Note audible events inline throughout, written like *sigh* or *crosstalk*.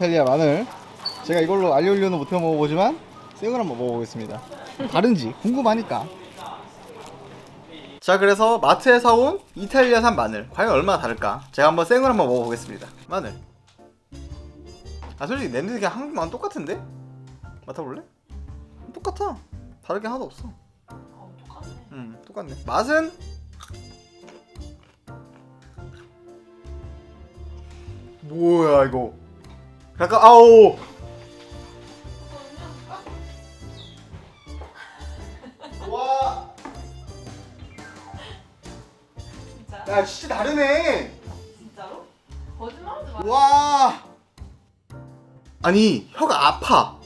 이탈리아 마늘. 제가 이걸로 알리올리오는 못해 먹어보지만 생을 한번 먹어보겠습니다. 다른지 궁금하니까. 자 그래서 마트에 사온 이탈리아산 마늘 과연 얼마나 다를까? 제가 한번 생을 한번 먹어보겠습니다. 마늘. 아 솔직히 냄새 그냥 한국 마늘 똑같은데? 맡아볼래? 똑같아. 다를 게 하나도 없어. 어. 음 똑같네. 맛은? 뭐야 이거 약간 아오 와, 진짜? 야 진짜 다르네. 진짜로? 거짓말하지 마. 와, 아니 혀가 아파.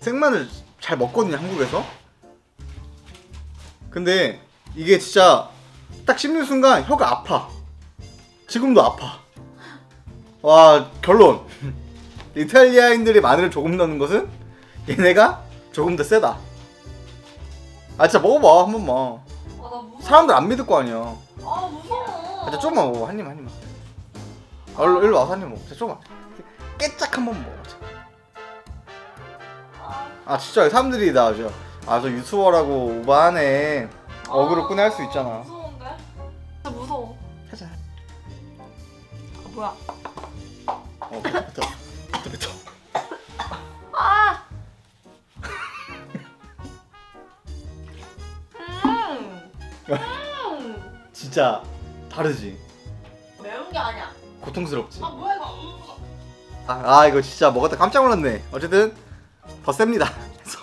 생마늘 잘 먹거든요 한국에서. 근데 이게 진짜 딱 씹는 순간 혀가 아파. 지금도 아파. 와 결론. *laughs* 이탈리아인들이 마늘을 조금 넣는 것은 얘네가 조금 더 세다. 아 진짜 먹어봐 한 번만. 아, 나 무서워. 사람들 안 믿을 거 아니야. 아, 무서워. 아, 자, 조금만 먹어 한 입, 한 입만. 아, 일로, 일로 와서 한 입 먹어. 자, 조금만. 깨짝 한 번 먹어. 자. 아, 아, 진짜 사람들이 나 저, 아, 저 유튜버라고 오바하네. 어그로 끄내 할수 있잖아. 무서운데? 진짜 무서워. 하자. 아, 뭐야? 어, 뱉어. 진짜 다르지. 매운 게 아니야. 고통스럽지. 아, 뭐야, 이거. 음. 아, 아, 이거 진짜 먹었다 깜짝 놀랐네. 어쨌든 더 셉니다. 그래서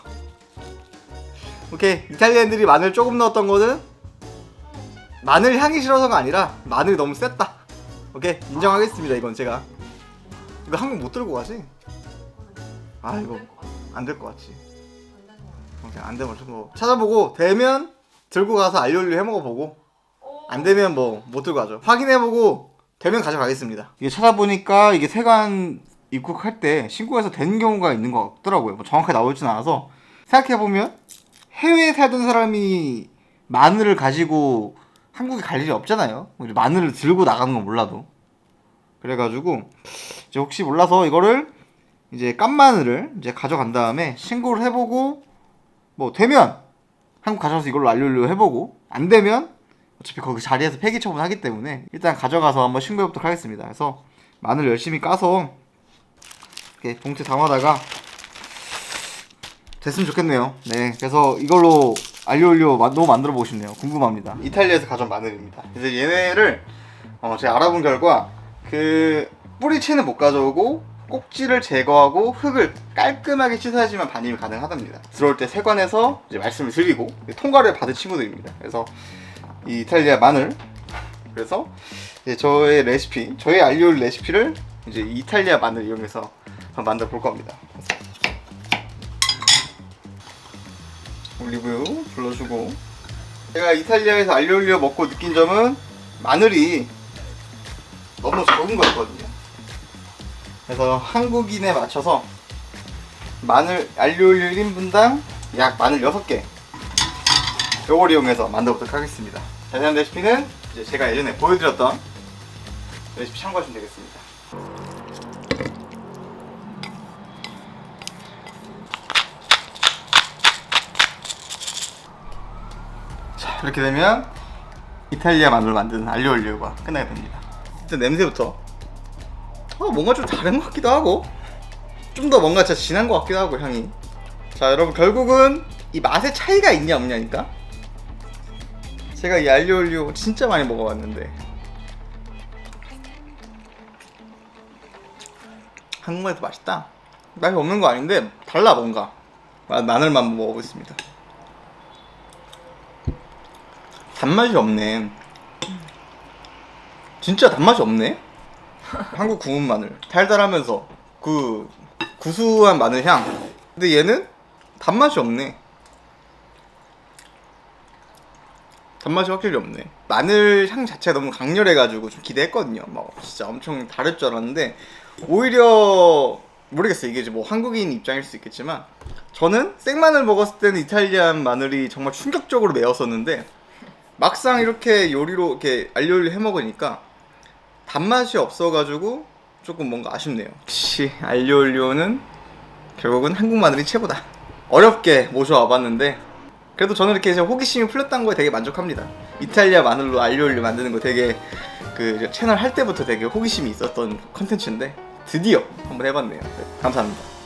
오케이 이탈리아인들이 마늘 조금 넣었던 거는 마늘 향이 싫어서가 아니라 마늘이 너무 셌다. 오케이 인정하겠습니다. 이건 제가 이거 한국 못 들고 가지? 아, 이거. 안 될 것 같지. 오케이 안 되면 좀 찾아보고 되면 들고 가서 알리올리 해 먹어보고 안 되면 뭐 못 들고 가죠. 확인해보고 되면 가져가겠습니다. 이게 찾아보니까 이게 세관 입국할 때 신고해서 된 경우가 있는 것 같더라고요. 뭐 정확하게 나오진 않아서 생각해보면 해외에 살던 사람이 마늘을 가지고 한국에 갈 일이 없잖아요. 우리 마늘을 들고 나가는 건 몰라도. 그래가지고 이제 혹시 몰라서 이거를 이제 깐 마늘을 이제 가져간 다음에 신고를 해보고 뭐 되면 한국 가져가서 이걸로 알려려 해보고 안 되면 어차피 거기 자리에서 폐기 처분하기 때문에 일단 가져가서 한번 신고해보도록 하겠습니다. 그래서 마늘 열심히 까서 이렇게 봉투에 담아다가 됐으면 좋겠네요. 네, 그래서 이걸로 알리올리오 너무 만들어 보고 싶네요. 궁금합니다. 이탈리아에서 가져온 마늘입니다. 그래서 얘네를 어, 제가 알아본 결과 그 뿌리채는 못 가져오고 꼭지를 제거하고 흙을 깔끔하게 씻어야지만 반입이 가능하답니다. 들어올 때 세관에서 이제 말씀을 드리고 통과를 받은 친구들입니다. 그래서 이 이탈리아 마늘 그래서 이제 저의 레시피 저의 알리올 레시피를 이제 이탈리아 마늘 이용해서 한번 만들어 볼 겁니다. 올리브유 둘러주고 제가 이탈리아에서 알리올리오 먹고 느낀 점은 마늘이 너무 적은 것 같거든요. 그래서 한국인에 맞춰서 마늘 알리올리오 1인분당 약 마늘 6개 요걸 이용해서 만들어보도록 하겠습니다. 자세한 레시피는 이제 제가 예전에 보여드렸던 레시피 참고하시면 되겠습니다. 자 이렇게 되면 이탈리아 마늘 만드는 알리올리오가 끝나게 됩니다. 일단 냄새부터 어, 뭔가 좀 다른 것 같기도 하고 좀 더 뭔가 진짜 진한 것 같기도 하고 향이 자 여러분 결국은 이 맛의 차이가 있냐 없냐니까 제가 이 알리올리오 진짜 많이 먹어봤는데. 한국말도 맛있다. 맛이 없는 거 아닌데 달라 뭔가. 마- 마늘만 먹어보겠습니다. 단맛이 없네. 진짜 단맛이 없네? *laughs* 한국 구운 마늘. 달달하면서 그 구수한 마늘 향. 근데 얘는 단맛이 없네 단맛이 확실히 없네 마늘 향 자체가 너무 강렬해가지고 좀 기대했거든요 막 진짜 엄청 다를 줄 알았는데 오히려 모르겠어 이게 이제 뭐 한국인 입장일 수 있겠지만 저는 생마늘 먹었을 때는 이탈리안 마늘이 정말 충격적으로 매웠었는데 막상 이렇게 요리로 이렇게 알리올리 해 먹으니까 단맛이 없어가지고 조금 뭔가 아쉽네요. 역시 알리올리오는 결국은 한국 마늘이 최고다. 어렵게 모셔와봤는데 그래도 저는 이렇게 이제 호기심이 풀렸다는 거에 되게 만족합니다. 이탈리아 마늘로 알리올리오 만드는 거 되게 그 채널 할 때부터 되게 호기심이 있었던 컨텐츠인데 드디어 한번 해봤네요. 감사합니다.